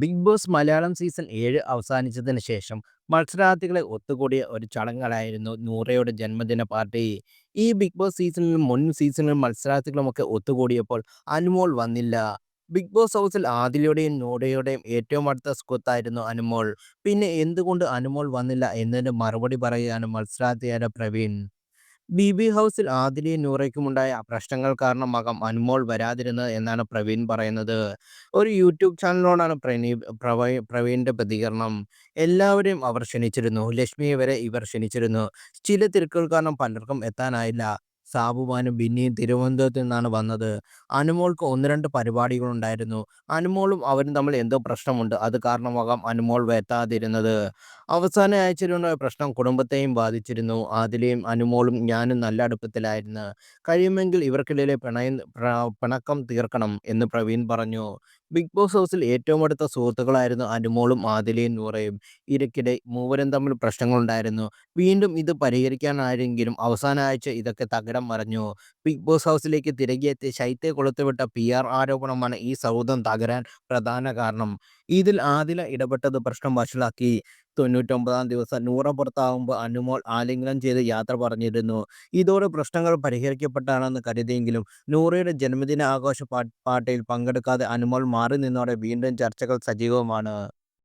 Big boss Malayalam season ഏഴ് അവസാനിച്ചതിന് ശേഷം മത്സരാർത്ഥികളെ ഒത്തുകൂടിയ ഒരു ചടങ്ങായിരുന്നു നൂറയുടെ ജന്മദിന പാർട്ടി. ഈ ബിഗ് ബോസ് സീസണിലും മുൻ സീസണിലും മത്സരാർത്ഥികളുമൊക്കെ ഒത്തുകൂടിയപ്പോൾ അനുമോൾ വന്നില്ല. ബിഗ് ബോസ് ഹൗസിൽ ആദിലയുടെയും നൂറയുടെയും ഏറ്റവും അടുത്ത സുഹൃത്തായിരുന്നു അനുമോൾ. പിന്നെ എന്തുകൊണ്ട് അനുമോൾ വന്നില്ല എന്നതിന് മറുപടി പറയുകയാണ് മത്സരാർത്ഥിയായ പ്രവീൺ. ബിബി ഹൗസിൽ ആദിലയും നൂറയ്ക്കുമുണ്ടായ പ്രശ്നങ്ങൾ കാരണമാകാം അനുമോൾ വരാതിരുന്നത് എന്നാണ് പ്രവീൺ പറയുന്നത്. ഒരു യൂട്യൂബ് ചാനലിനോടാണ് പ്രണീ പ്രവീ പ്രവീണിന്റെ പ്രതികരണം. എല്ലാവരെയും അവർ ക്ഷണിച്ചിരുന്നു. ലക്ഷ്മിയെ വരെ ഇവർ ക്ഷണിച്ചിരുന്നു. ചില തിരക്കുകൾ കാരണം പലർക്കും എത്താനായില്ല. സാബുമാനും ബിന്നിയും തിരുവനന്തപുരത്ത് നിന്നാണ് വന്നത്. അനുമോൾക്ക് ഒന്ന് രണ്ട് പരിപാടികളുണ്ടായിരുന്നു. അനുമോളും അവരും തമ്മിൽ എന്തോ പ്രശ്നമുണ്ട്. അത് കാരണമാകാം അനുമോൾ എത്താതിരുന്നത്. അവസാന അയച്ചിരുന്ന പ്രശ്നം കുടുംബത്തെയും ബാധിച്ചിരുന്നു. ആദിലയും അനുമോളും ഞാനും നല്ല അടുപ്പത്തിലായിരുന്നു. കഴിയുമെങ്കിൽ ഇവർക്കിടയിലെ പിണയം പിണക്കം തീർക്കണം എന്ന് പ്രവീൺ പറഞ്ഞു. ബിഗ് ബോസ് ഹൗസിൽ ഏറ്റവും അടുത്ത സുഹൃത്തുക്കളായിരുന്നു അനുമോളും ആദിലയും നൂറയും. ഇരക്കിടെ മൂവരും തമ്മിൽ പ്രശ്നങ്ങളുണ്ടായിരുന്നു. വീണ്ടും ഇത് പരിഹരിക്കാനായെങ്കിലും അവസാന ആഴ്ച ഇതൊക്കെ തകിടം മറിഞ്ഞു. ബിഗ് ബോസ് ഹൗസിലേക്ക് തിരികെ എത്തിയ കൊളുത്തുവിട്ട പി ആർ ആരോപണമാണ് ഈ സൗഹൃദം തകരാൻ പ്രധാന കാരണം. ഇതിൽ ആദില ഇടപെട്ടത് പ്രശ്നം വഷളാക്കി. തൊണ്ണൂറ്റൊമ്പതാം ദിവസം നൂറ പുറത്താകുമ്പോൾ അനുമോൾ ആലിംഗനം ചെയ്ത് യാത്ര പറഞ്ഞിരുന്നു. ഇതോടെ പ്രശ്നങ്ങൾ പരിഹരിക്കപ്പെട്ടാണെന്ന് കരുതിയെങ്കിലും നൂറയുടെ ജന്മദിന ആഘോഷ പാർട്ടിയിൽ പങ്കെടുക്കാതെ അനുമോൾ മാറി നിന്നോടെ വീണ്ടും ചർച്ചകൾ സജീവമാണ്.